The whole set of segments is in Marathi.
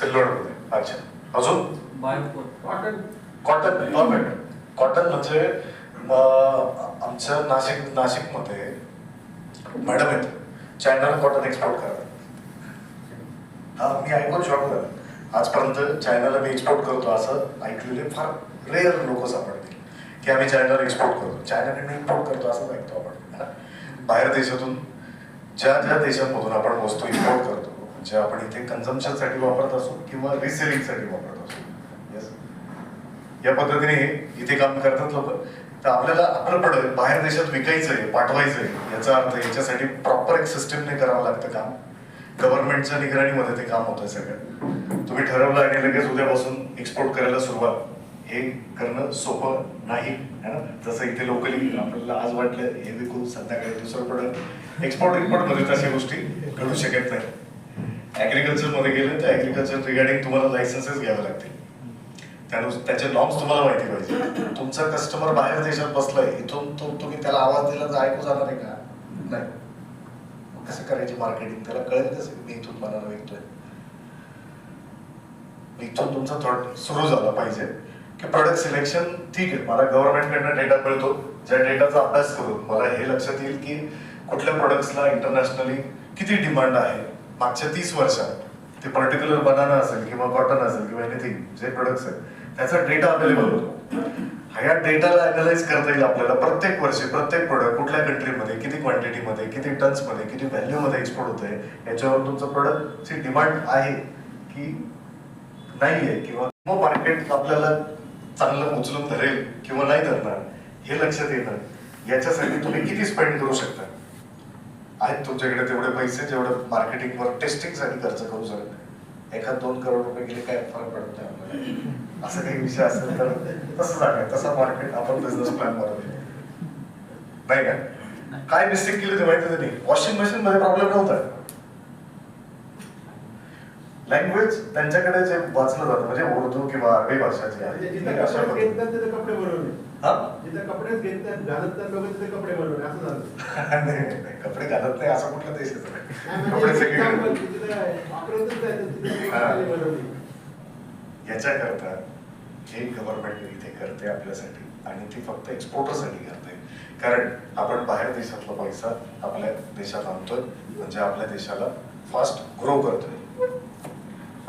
सिल्लोडमध्ये अच्छा. अजून? कॉटन कॉटन कॉटन म्हणजे आमच्या नाशिक नाशिकमध्ये मॅडम आहेत. चायनाला कॉटन एक्सपोर्ट करतात. हा मी ऐकून शॉक झालो. आजपर्यंत चायनाला मी एक्सपोर्ट करतो असं ऐकलेले फार रेअर लोक सापडतील की आम्ही चायनाला एक्सपोर्ट करतो. चायनाकडे इम्पोर्ट करतो असंच ऐकतो आपण? बाहेर देशातून ज्या ज्या देशांमधून आपण वस्तू इम्पोर्ट करतो जे आपण इथे कन्झम्पशनसाठी वापरत असू किंवा रिसेलिंगसाठी वापरत असो. येस या पद्धतीने इथे काम करतात लोक. तर आपल्याला आपलं प्रोडक्ट बाहेर देशात विकायचं आहे पाठवायचं आहे याचा अर्थ याच्यासाठी प्रॉपर एक सिस्टमने करावं लागतं काम. गव्हर्नमेंटच्या निगराणीमध्ये ते काम होतं सगळं. तुम्ही ठरवलं आणि लगेच उद्यापासून एक्सपोर्ट करायला सुरुवात. हे करणं सोपं नाही है ना? जसं इथे लोकली आपल्याला आज वाटलं हे विकू संध्याकाळी दुसरं प्रोडक्ट एक्सपोर्ट इम्पोर्टमध्ये तशा गोष्टी घडू शकत नाही. ऍग्रिकल्चरमध्ये गेलं तर ऍग्रिकल्चर रिगार्डिंग तुम्हाला लायसन्सेस घ्यावे लागतील. त्यानुसार त्याचे नॉर्म्स तुम्हाला माहिती पाहिजे. तुमचा कस्टमर बाहेर देशात बसलाय इथून तो तुम्ही त्याला आवाज दिला तर ऐकू जाणार आहे का? नाही. कसं करायची मार्केटिंग त्याला कळेल कसं मी इथून मला विकतोय. इथून तुमचा थॉट सुरू झाला पाहिजे. की प्रोडक्ट सिलेक्शन ठीक आहे. मला गव्हर्नमेंटकडनं डेटा मिळतो. ज्या डेटाचा अभ्यास करून मला हे लक्षात येईल की कुठल्या प्रोडक्ट्सला इंटरनॅशनली किती डिमांड आहे? मागच्या तीस वर्षात ते पर्टिक्युलर बनाना असेल किंवा कॉटन असेल किंवा एनिथिंग जे प्रोडक्ट्स आहेत त्याचा डेटा अवेलेबल होतो. ह्या डेटाला अनालाइज करता येईल आपल्याला प्रत्येक वर्षी प्रत्येक प्रोडक्ट कुठल्या कंट्रीमध्ये किती क्वांटिटीमध्ये किती टन्समध्ये किती व्हॅल्यूमध्ये एक्सपोर्ट होत आहे याच्यावर तुमचं प्रोडक्टची डिमांड आहे की नाही आहे किंवा मग मार्केट आपल्याला चांगलं उचलून धरेल किंवा नाही धरणार हे लक्षात येतं याच्यासाठी तुम्ही किती स्पेंड करू शकता? आहेत तुमच्याकडे तेवढे पैसे जेवढे मार्केटिंगवर टेस्टिंगसाठी खर्च करू शकता एखाद दोन करोड रुपये गेले काय फरक पडत नाही असं काही विषय असेल तर तसं सांगा. तसा मार्केट आपण बिझनेस प्लॅन बनवले नाही का? काय मिस्टेक केली ते माहिती नाही? वॉशिंग मशीन मध्ये प्रॉब्लेम नव्हता. लँग्वेज त्यांच्याकडे जे वाचलं जातं म्हणजे उर्दू किंवा अरबी भाषा जी आहे कपडे हा? घालत तर लोक तिथे कपडे बनवले असं झालं नाही, नाही, नाही. कपडे घालत नाही असं कुठलं देश कपडे म्हणजे. कपडे बनवले. याच्याकरता हे गव्हर्नमेंट इथे करते आपल्यासाठी आणि ती फक्त एक्सपोर्टरसाठी करते कारण आपण बाहेर देशातला पैसा आपल्या देशात आणतोय म्हणजे आपल्या देशाला फास्ट ग्रो करतोय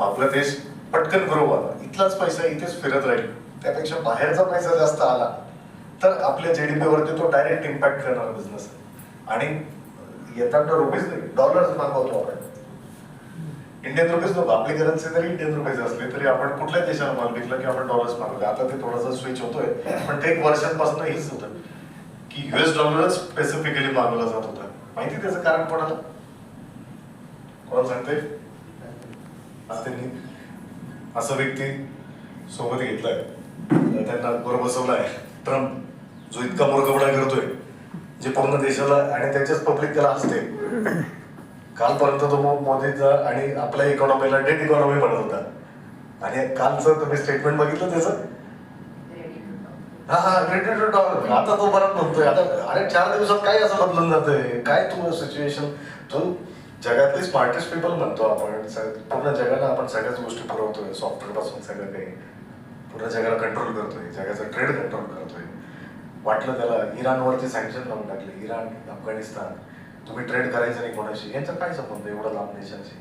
आपला देश पटकन ग्रो आला इथलाच पैसा इथेच फिरत राहील. त्यापेक्षा बाहेरचा पैसा जास्त आला तर आपल्या जीडीपी वरती तो डायरेक्ट इम्पॅक्ट करणारा बिझनेस आणि येताना रुपीज नाही डॉलर्स मागवतो आपण. इंडियन रुपीज नको आपली करन्सी जरी इंडियन रुपीज असली तरी आपण कुठल्या देशाला माल विकला की आपण डॉलर्स मागवले आता ते थोडासा स्विच होतोय पण ते एक वर्षांपासून हेच होतं. की युएस डॉलरच स्पेसिफिकली मागवला जात होता. माहिती त्याचं कारण कोणाला? कोणाला सांगते आज त्यांनी असा व्यक्ती सोबत घेतलाय. त्यांना बरोबर बसवलाय. ट्रम्प जो इतका मूर्खपणा करतोय जे पूर्ण देशाला आणि त्याच्याच पब्लिक त्याला असते कालपर्यंत तो मोदीचा आणि आपल्या इकॉनॉमीला डेट इकॉनॉमी म्हणत होता. आणि कालचं तुम्ही स्टेटमेंट बघितलं त्याचं? हा हा रेडी टू डॉलर आता तो परत म्हणतोय आता अरे चार दिवसात काय असं बदलून जातंय? काय तुम्हाला सिच्युएशन तू जगातली स्मार्टेस्ट पीपल म्हणतो आपण. पूर्ण जगाला आपण सगळ्याच गोष्टी पुरवतोय. सॉफ्टवेअरपासून सगळं काही. पूर्ण जगाला कंट्रोल करतोय. जगाचा ट्रेड कंट्रोल करतोय. वाटलं त्याला इराणवरती सँक्शन लावून टाकले. इराण अफगाणिस्तान. तुम्ही ट्रेड करायचं नाही कोणाशी. यांचा काय संबंध? एवढा लांब देशांशी.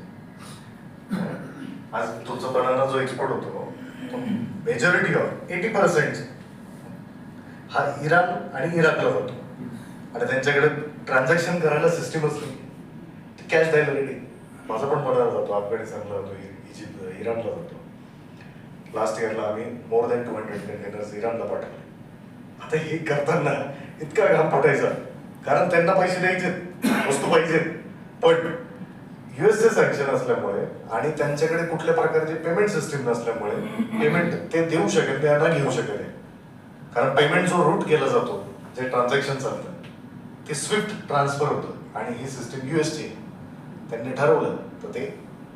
आज तुमचा बनाना जो एक्सपोर्ट होतो मेजॉरिटी ऑफ एटी पर्सेंट हा इराण आणि इराकला होतो. आणि त्यांच्याकडे ट्रान्झॅक्शन करायला सिस्टीमच नाही कॅश द्यायला रेडी माझा पण पगार जातो अफगाणिस्तानला जातो इजिप्त इराणला जातो. लास्ट इयरला आम्ही more than two hundred containers इराणला पाठवले. आता हे करताना इतका घाम फुटायचा. कारण त्यांना पैसे द्यायचेत वस्तू पाहिजेत पण युएसचे सँक्शन असल्यामुळे आणि त्यांच्याकडे कुठल्या प्रकारची पेमेंट सिस्टीम नसल्यामुळे पेमेंट ते देऊ शकेल त्यांना घेऊ शकेल कारण पेमेंट जो रूट केला जातो जे ट्रान्झॅक्शन चालतं ते स्विफ्ट ट्रान्सफर होतं. आणि ही सिस्टीम युएसची त्यांनी ठरवलं तर ते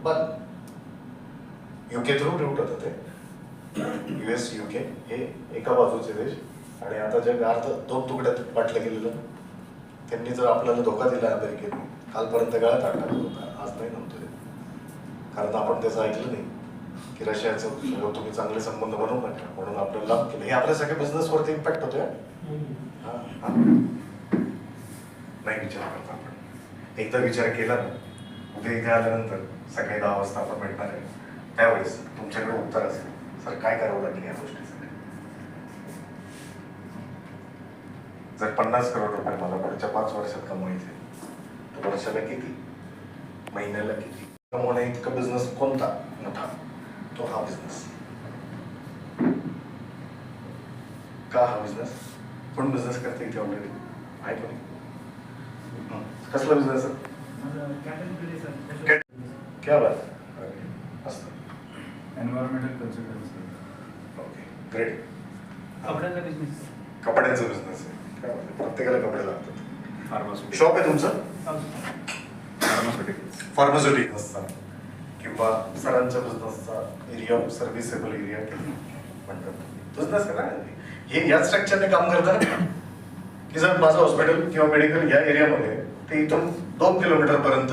बंद. युके थ्रू रूट होतं ते. युएस युके हे एका बाजूचे देश. आणि आता जग अर्ध दोन तुकड्यात वाटलं गेलेलं त्यांनी जर आपल्याला धोका दिला अमेरिकेने कालपर्यंत गळ्यात टाकला होता. आज नाही नव्हतं कारण आपण त्याचं ऐकलं नाही की रशियाचं तुम्ही चांगले संबंध बनवू नका म्हणून आपल्याला लाभ केलं. हे आपल्या सगळ्या बिझनेसवरती इम्पॅक्ट होतोय. नाही विचार करता आपण. एकदा विचार केला ना उद्या इथे आल्यानंतर सकाळी दहा वाजता आपण भेटणार आहे. त्यावेळेस तुमच्याकडे उत्तर असेल. सर काय करावं लागेल या गोष्टीसाठी? जर पन्नास करोड रुपये मला पुढच्या पाच वर्षात कमवायचे तर वर्षाला किती? महिन्याला किती? कमवण्या इतका बिझनेस कोणता मोठा? तो हा बिझनेस का हा बिझनेस कोण बिझनेस करते इथे ऑलरेडी आहे कोणी? कसला बिझनेस आहे? क्या बात? मस्त. एन्व्हायरमेंटल कन्सल्टन्सी ओके ग्रेट कपड्याचा बिझनेस कपड्यांचा बिझनेस आहे. काय बात? प्रत्येकाला कपडे लागतात. फार्मास्युटिक्स शॉप आहे तुमचं? फार्मास्युटिक्स फार्मास्युटिक्सचा किंवा सरांच्या बिझनेसचा एरिया सर्व्हिसेबल एरिया म्हणतात. बिझनेस आहे ना? हे या स्ट्रक्चरने काम करतात? की जर माझं हॉस्पिटल किंवा मेडिकल या एरियामध्ये ते इथून दोन किलोमीटर पर्यंत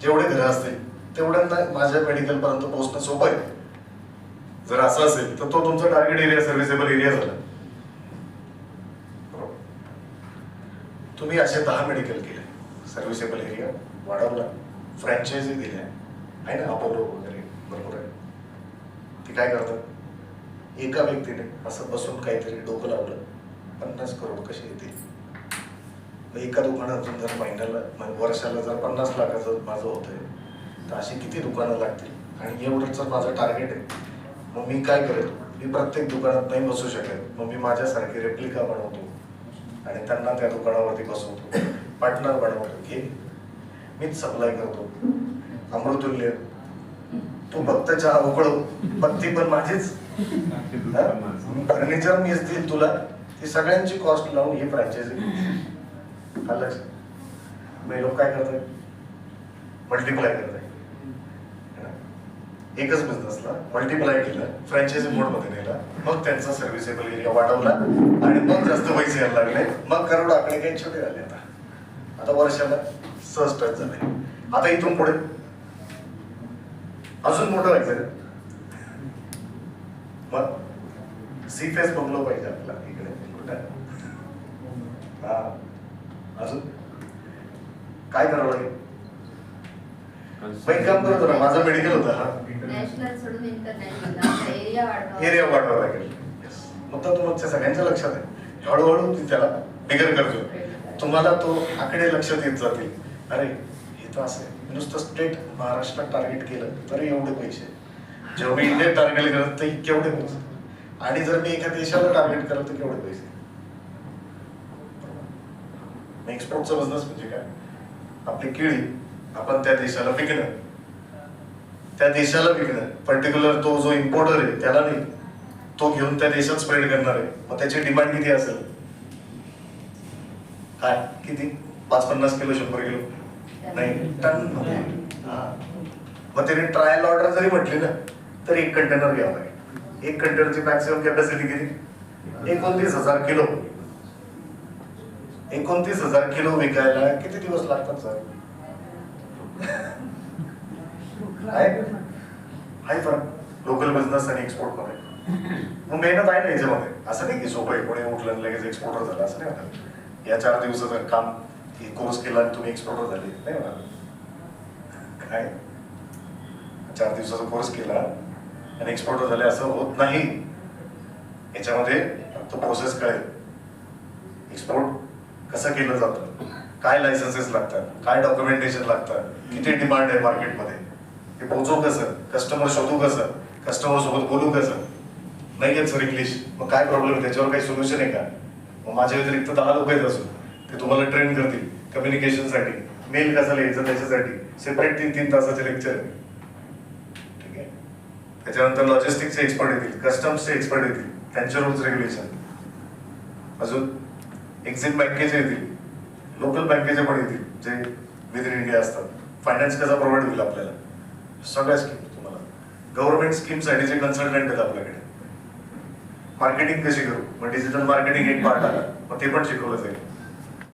जेवढे घरं असतील तेवढ्यांना माझ्या मेडिकल पर्यंत पोहोचणं सोपं आहे. जर असं असेल तर तो तुमचा टार्गेट एरिया सर्व्हिसेबल एरिया झाला. बरोबर. तुम्ही असे दहा मेडिकल केले. सर्व्हिसेबल एरिया वाढवला. फ्रँचायझी दिल्या. आहे ना? अपोलो वगैरे. बरोबर आहे. ते काय करतात? एका व्यक्तीने असं बसून काहीतरी डोकं लावलं. पन्नास करोड कसे येतील? मग एका दुकानातून जर महिन्याला म्हणजे वर्षाला जर पन्नास लाखाचं माझं होतंय तर अशी किती दुकानं लागतील? आणि एवढंच जर माझं टार्गेट आहे. मग मी काय करेल? मी प्रत्येक दुकानात नाही बसू शकेल मग मी माझ्यासारखी रेप्लिका बनवतो आणि त्यांना त्या दुकानावरती बसवतो. पार्टनर बनवतो. घे मीच सप्लाय करतो. अमृतुल्य तू फक्त चहा उकळव. पत्ती पण माझीच. फर्निचर मी देईल तुला. ती सगळ्यांची कॉस्ट लावून ही फ्रँचायझी आलं मग लोक काय करतात मल्टिप्लाय करतात एकच बिझनेसला मल्टिप्लाय केलं फ्रँचायझी मोडमध्ये नेला मग त्यांचा सर्व्हिसेबल एरिया वाढवला आणि मग जास्त पैसे यायला लागले. मग करोड आकडे काही छोटे झाले आता. आता वर्षाला सहज टच झाले. आता इथून पुढे अजून मोठं व्हायचं. मग सी फेस बंगलो पाहिजे आपला इकडे. कुठं? हा. अजून? काय करावं लागेल एक काम करतो ना माझं मेडिकल होतं हा. नॅशनल सोडून इंटरनॅशनल एरिया वाढवा. एरिया वाढवावा लागेल तुमच्या सगळ्यांच्या लक्षात आहे. हळूहळू ती त्याला बिगर करतो. तुम्हाला तो आकडे लक्षात येत जातील. अरे हे तर असं आहे. नुसतं स्टेट महाराष्ट्रात टार्गेट केलं तरी एवढे पैसे. जेव्हा मी इंडिया टार्गेट करत तर केवढे पैसे. आणि जर मी एका देशाला टार्गेट करत तर केवढे पैसे? एक्सपोर्टचा बिझनेस म्हणजे काय? आपली केळी आपण त्या देशाला विकणं त्या देशाला विकणं पर्टिक्युलर तो जो इम्पोर्टर आहे त्याला नाही. तो घेऊन त्या देशात स्प्रेड करणार आहे. मग त्याची डिमांड किती असेल? काय? किती? पाच पन्नास किलो शंभर किलो? नाही टन हा. मग त्याने ट्रायल ऑर्डर जरी म्हटली ना तर एक कंटेनर घ्यावा लागेल. एक कंटेनरची मॅक्सिमम कॅपॅसिटी किती? एकोणतीस हजार किलो. एकोणतीस हजार किलो विकायला किती दिवस लागतात सर? आहे? पण फरक लोकल बिझनेस आणि एक्सपोर्टमध्ये. मग मेहनत आहे ना याच्यामध्ये. असं नाही की सोपं आहे कोणी उठलं लगेच एक्सपोर्टर झालं असं नाही होणार. या चार दिवसाचं काम कोर्स केला आणि तुम्ही एक्सपोर्टर झाले नाही होणार. काय? चार दिवसाचा कोर्स केला आणि एक्सपोर्टर झाले असं होत नाही. याच्यामध्ये फक्त प्रोसेस कळेल. एक्सपोर्ट कसं केलं जातं? काय लायसन्सेस लागतात? काय डॉक्युमेंटेशन लागतात? किती डिमांड आहे मार्केटमध्ये ते पोचवू कसं? कस्टमर शोधू कसं? कस्टमर सोबत बोलू कसं? नाही येत सर इंग्लिश मग काय प्रॉब्लेम आहे? त्याच्यावर काही सोल्युशन आहे का? मग माझ्या व्यतिरिक्त दहा लोक येत असून ते तुम्हाला ट्रेन करतील कम्युनिकेशनसाठी मेल कसा लिहायचं त्याच्यासाठी? सेपरेट तीन तीन तासाचे लेक्चर ठीक आहे? त्याच्यानंतर लॉजिस्टिकचे एक्सपर्ट येतील. कस्टम्सचे एक्सपर्ट येतील. त्यांचे रूल्स रेग्युलेशन अजून? एक्झिम बँकेचे येतील. लोकल बँकेचे पण येतील जे विद इन इंडिया असतात. फायनान्स कसा प्रोव्हाइड होईल आपल्याला? सगळ्या स्कीम तुम्हाला. गव्हर्नमेंट स्कीमसाठीचे कन्सल्टंट आहेत आपल्याकडे. मार्केटिंग कशी करू? मग डिजिटल मार्केटिंग एक पार्ट आला मग ते पण शिकवलं जाईल